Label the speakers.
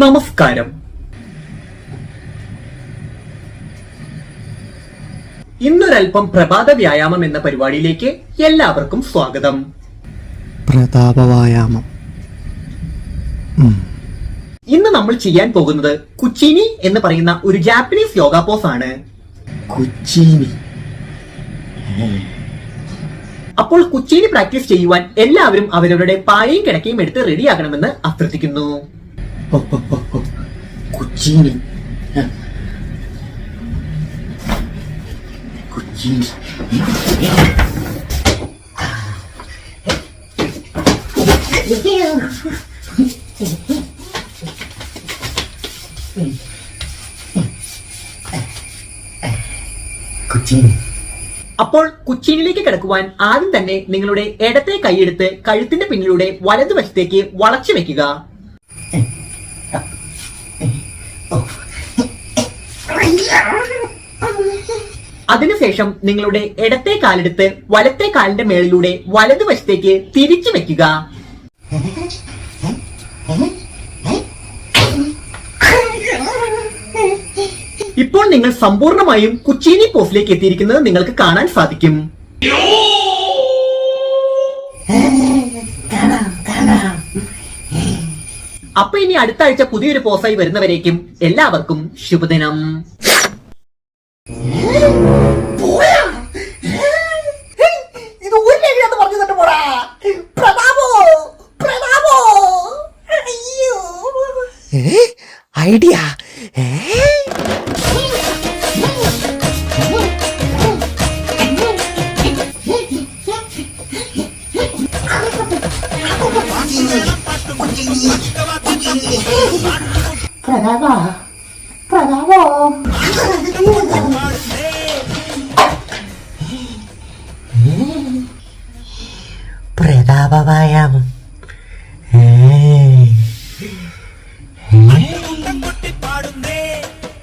Speaker 1: നമസ്കാരം. ഇന്നൊരൽപ്പം പ്രഭാത വ്യായാമം എന്ന പരിപാടിയിലേക്ക് എല്ലാവർക്കും സ്വാഗതം.
Speaker 2: പ്രതാപവായാമം
Speaker 1: ഇന്ന് നമ്മൾ ചെയ്യാൻ പോകുന്നത് കുച്ചിനി എന്ന് പറയുന്ന ഒരു ജാപ്പനീസ് യോഗ പോസ് ആണ്
Speaker 2: കുച്ചിനി.
Speaker 1: അപ്പോൾ കുച്ചിനി പ്രാക്ടീസ് ചെയ്യുവാൻ എല്ലാവരും അവരവരുടെ പായയും കിടക്കയും എടുത്ത് റെഡിയാകണമെന്ന് അഭ്യർത്ഥിക്കുന്നു.
Speaker 2: കുച്ചീനി കുച്ചീനി
Speaker 1: അപ്പോൾ കുച്ചിനിലേക്ക് കിടക്കുവാൻ ആദ്യം തന്നെ നിങ്ങളുടെ ഇടത്തെ കൈയെടുത്ത് കഴുത്തിന്റെ പിന്നിലൂടെ വലതുവശത്തേക്ക് വളച്ചു വെക്കുക. അതിനുശേഷം നിങ്ങളുടെ ഇടത്തെ കാലെടുത്ത് വലത്തെ കാലിന്റെ മേളിലൂടെ വലതുവശത്തേക്ക് തിരിച്ചു വെക്കുക. ഇപ്പോൾ നിങ്ങൾ സമ്പൂർണമായും കുച്ചീനി പോസിലേക്ക് എത്തിയിരിക്കുന്നത് നിങ്ങൾക്ക് കാണാൻ സാധിക്കും. അപ്പൊ ഇനി അടുത്ത ആഴ്ച പുതിയൊരു പോസായി വരുന്നവരേക്കും എല്ലാവർക്കും ശുഭദിനം.
Speaker 2: ഐഡിയ?
Speaker 3: പ്രതാപ പ്രതാപോ.
Speaker 2: പ്രതാപവായാമം.